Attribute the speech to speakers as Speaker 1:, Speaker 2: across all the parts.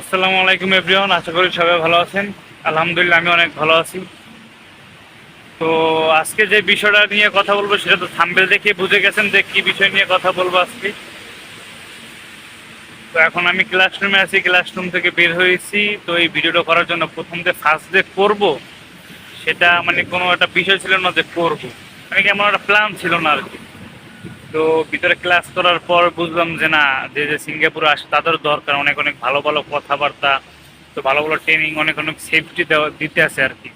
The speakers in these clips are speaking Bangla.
Speaker 1: আসসালামু আলাইকুম এভরিওয়ান আশা করি সবাই ভালো আছেন। আলহামদুলিল্লাহ, আমি অনেক ভালো আছি। তো আজকে যে বিষয়টা নিয়ে কথা বলব, সেটা তো থাম্বেল দেখে বুঝে গেছেন যে কি বিষয় নিয়ে কথা বলব আজকে। তো এখন আমি ক্লাসরুমে আছি ক্লাসরুম থেকে বের হয়েছি। তো এই ভিডিওটা করার জন্য প্রথম যে ফার্স্ট যে করব, সেটা মানে কোনো একটা বিষয় ছিল না যে করব। মানে কেমন একটা প্ল্যান ছিল না আর কি। তো ভিতরে ক্লাস করার পর বুঝলাম যে না, যে যে সিঙ্গাপুরে আসে তাদের দরকার। অনেক অনেক ভালো ভালো কথাবার্তা, তো ভালো ভালো ট্রেনিং অনেক অনেক সেফটি দেওয়া দিতে আছে আর কি।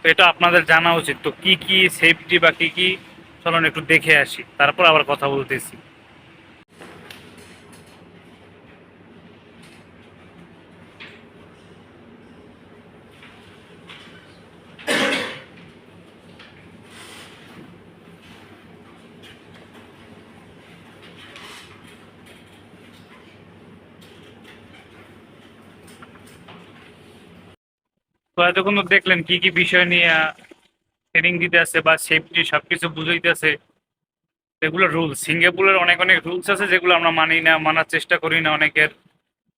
Speaker 1: তো এটা আপনাদের জানা উচিত। তো কি কি সেফটি বা কি কি? চলুন একটু দেখে আসি। তারপর আবার কথা বলতেছি। তো এতক্ষণ দেখলেন কি কি বিষয় নিয়ে ট্রেনিং দিতে আছে বা সেফটি সবকিছু বুঝাইতেছে এগুলো রুলস সিঙ্গাপুরের অনেক অনেক রুলস আছে যেগুলো আমরা মানি না, মানার চেষ্টা করি না অনেকের।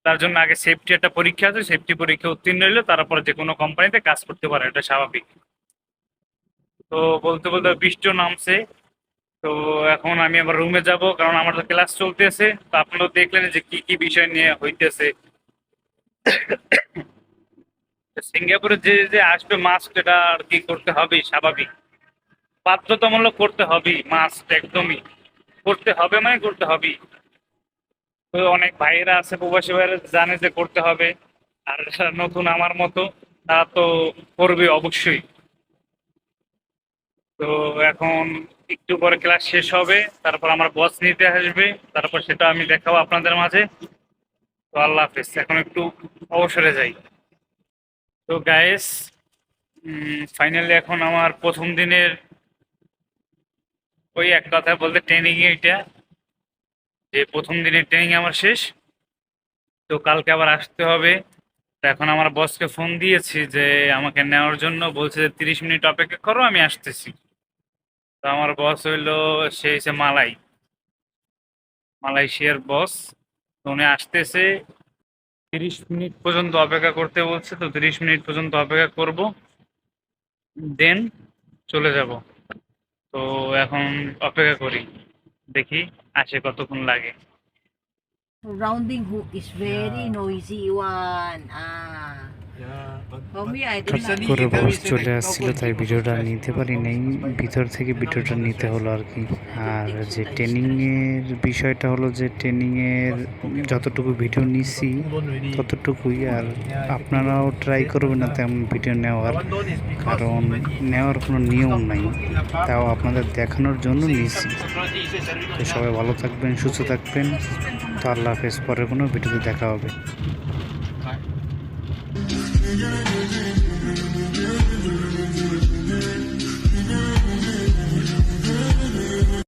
Speaker 1: তার জন্য আগে সেফটি একটা পরীক্ষা আছে সেফটি পরীক্ষা উত্তীর্ণ হলে তারপরে যে কোনো কোম্পানিতে কাজ করতে পারে, এটা স্বাভাবিক। তো বলতে বলতে বৃষ্টিও নামছে। তো এখন আমি আবার রুমে যাব, কারণ আমার তো ক্লাস চলতেছে। তো আপনারাও দেখলেন যে কি কি বিষয় নিয়ে হইতেছে। সিঙ্গাপুরে যে যে আসবে মাস্ক এটা আর কি করতে হবেই, স্বাভাবিক। বাধ্যতামূলক করতে হবেই মাস্ক একদমই। করতে হবে মানে করতে হবেই। তো অনেক ভাইয়েরা আছে, প্রবাসী ভাইয়েরা জানে যে করতে হবে। আর নতুন আমার মতো, তারা তো করবে অবশ্যই। তো এখন একটু পরে ক্লাস শেষ হবে, তারপর আমার বস নিতে আসবে, তারপর সেটা আমি দেখাবো আপনাদের মাঝে। তো আল্লাহ হাফেজ, এখন একটু অবসরে যাই। তো গায়েস ফাইনালি এখন আমার প্রথম দিনের ওই এক কথায় বলতে ট্রেনিং এটা যে প্রথম দিনের ট্রেনিং আমার শেষ। তো কালকে আবার আসতে হবে। তো এখন আমার বসকে ফোন দিয়েছি যে আমাকে নেওয়ার জন্য, বলছে যে তিরিশ মিনিট অপেক্ষা করো, আমি আসতেছি। তো আমার বস হইল, সে হচ্ছে মালাই। মালয়েশিয়ার বস তো উনি আসতেছে তিরিশ মিনিট পর্যন্ত অপেক্ষা করতে বলছে, তো তিরিশ মিনিট পর্যন্ত অপেক্ষা করব দেন চলে যাব তো এখন অপেক্ষা করি, দেখি আসে কতক্ষণ লাগে
Speaker 2: rounding hook is
Speaker 3: very
Speaker 2: noisy one. Ah.
Speaker 4: Boss চলে আসছিল তাই ভিডিওটা নিতে পারি নাই ভিতর থেকে ভিডিওটা নিতে হলো আর কি। আর যে ট্রেনিংয়ের বিষয়টা হলো যে ট্রেনিংয়ের যতটুকু ভিডিও নিছি ততটুকুই। আর আপনারাও ট্রাই করবেন না তেমন ভিডিও নেওয়ার কারণ নেওয়ার কোনো নিয়ম নাই। তাও আপনাদের দেখানোর জন্য নিয়েছি তো সবাই ভালো থাকবেন সুস্থ থাকবেন। তো আল্লাহ হাফেজ পরে কোনো ভিডিওতে দেখা হবে। Güle güle güle